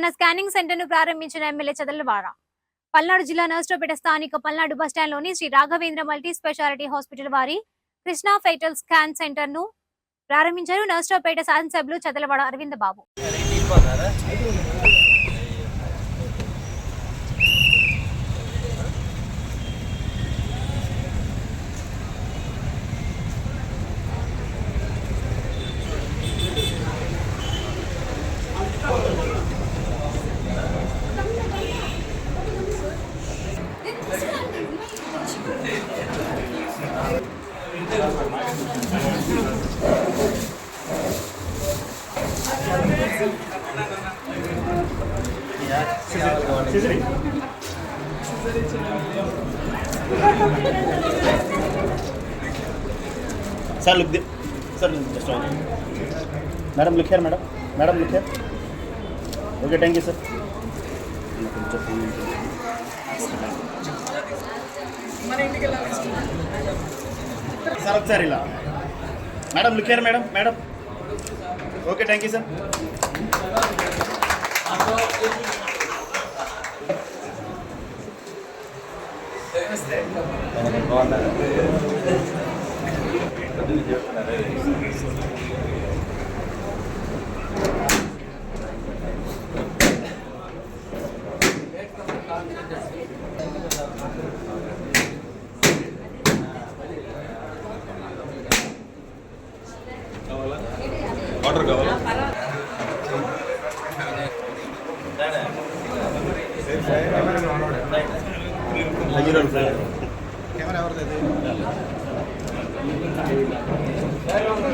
తన scanning centre ను ప్రారంభించిన ఎమ్మెల్యే చదలవాడ పల్నాడు జిల్లా నర్స్టోపేట స్థానిక పల్నాడు బస్టాండ్ లోని Shri Raghavendra multi speciality hospital వారి కృష్ణా ఫైటల్ స్కాన్ సెంటర్ ను ప్రారంభించారు నర్స్టోపేట శాసనసభ్యులు Chadalavada Aravinda Babu Sir, look there. Sir, just one. Madam, look here, madam. Madam, look here. Okay, thank you, sir. Sir ఒకసారి ఇలా madam look madam madam okay thank you sir బాగున్నారు water cover camera எவ்வளோ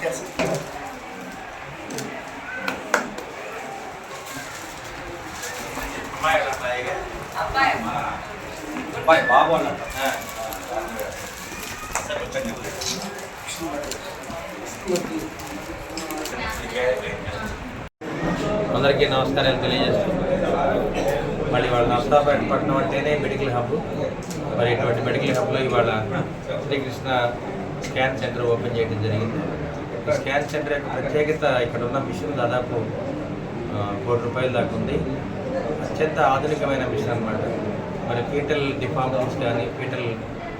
Gracias. అబ్బాయి బాబు అన్నట్టు అందరికీ నమస్కారాలు తెలియజేస్తూ మళ్ళీ ఇవాళ నర్సాపేట పట్టణం అంటేనే మెడికల్ హబ్ మరి ఇటువంటి మెడికల్ హబ్లో ఇవాళ శ్రీకృష్ణ స్కాన్ సెంటర్ ఓపెన్ చేయడం జరిగింది ఈ స్కాన్ సెంటర్ యొక్క ప్రత్యేకత ఇక్కడ ఉన్న మిషన్ దాదాపు కోటి రూపాయల దాకా ఉంది అత్యంత ఆధునికమైన మిషన్ అనమాట మరి ఫీటల్ హౌస్ కానీ ఫీటల్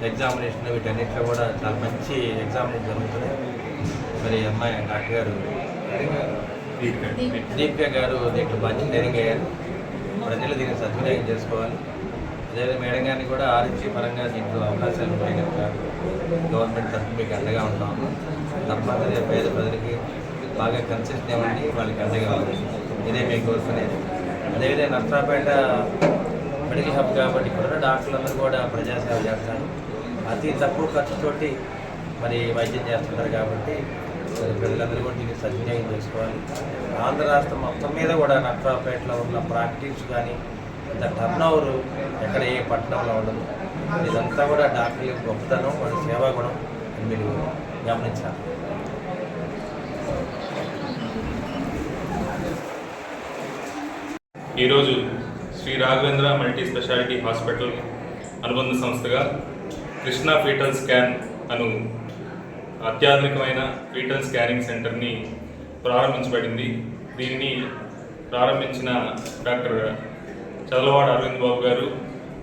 ఎగ్జామినేషన్ వీటన్నిటిలో కూడా చాలా మంచి ఎగ్జామినేషన్ జరుగుతుంది మరి అమ్మాయి డాక్టర్ గారు దీప్య గారు దీంట్లో మంచి ట్రైనింగ్ అయ్యారు ప్రజలు దీన్ని సద్వినియోగం చేసుకోవాలి అదేవిధంగా మేడం గారిని కూడా ఆరోగ్య పరంగా దీంట్లో అవకాశాలు ఉన్నాయి కనుక గవర్నమెంట్ తరఫున మీకు అండగా ఉన్నాము తప్పనిసరిగా పేద ప్రజలకి బాగా కన్సెషన్ ఇవ్వండి వాళ్ళకి అండగా ఉంది ఇదే మీకు కోరుకునేది అదేవిధంగా నర్సాపేట మెడికల్ హబ్ కాబట్టి ఇక్కడ డాక్టర్లందరూ కూడా ప్రజాసేవ చేస్తారు అతి తక్కువ ఖర్చుతోటి మరి వైద్యం చేస్తున్నారు కాబట్టి ప్రజలందరూ కూడా దీన్ని సద్వినియోగం చేసుకోవాలి ఆంధ్ర రాష్ట్రం మొత్తం మీద కూడా నట్రాపేటలో ఉన్న ప్రాక్టీస్ కానీ ఇంత టర్న్ ఓవర్ ఎక్కడ ఏ పట్టణంలో ఉండదు ఇదంతా కూడా డాక్టర్లు గొప్పతనం వాళ్ళ సేవా గుణం అని మీరు గమనించాలి ఈరోజు Shri Raghavendra multi speciality hospital అనుబంధ సంస్థగా కృష్ణా ఫీటల్ స్కాన్ అను అత్యాధునికమైన ఫీటల్ స్కానింగ్ సెంటర్ని ప్రారంభించబడింది దీనిని ప్రారంభించిన డాక్టర్ చదలవాడ అరవింద్ బాబు గారు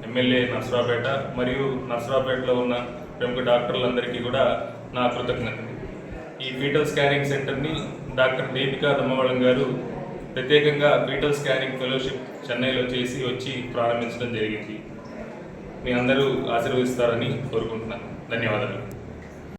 ఎమ్మెల్యే నర్సరాపేట మరియు నర్సరాపేటలో ఉన్న ప్రముఖ డాక్టర్లందరికీ కూడా నా కృతజ్ఞతలు ఈ ఫీటల్ స్కానింగ్ సెంటర్ని డాక్టర్ దీపికా దమ్మవళం గారు ప్రత్యేకంగా ఫీటల్ స్కానింగ్ ఫెలోషిప్ చెన్నైలో చేసి వచ్చి ప్రారంభించడం జరిగింది మీ అందరూ ఆశీర్వదిస్తారని కోరుకుంటున్నాను ధన్యవాదాలు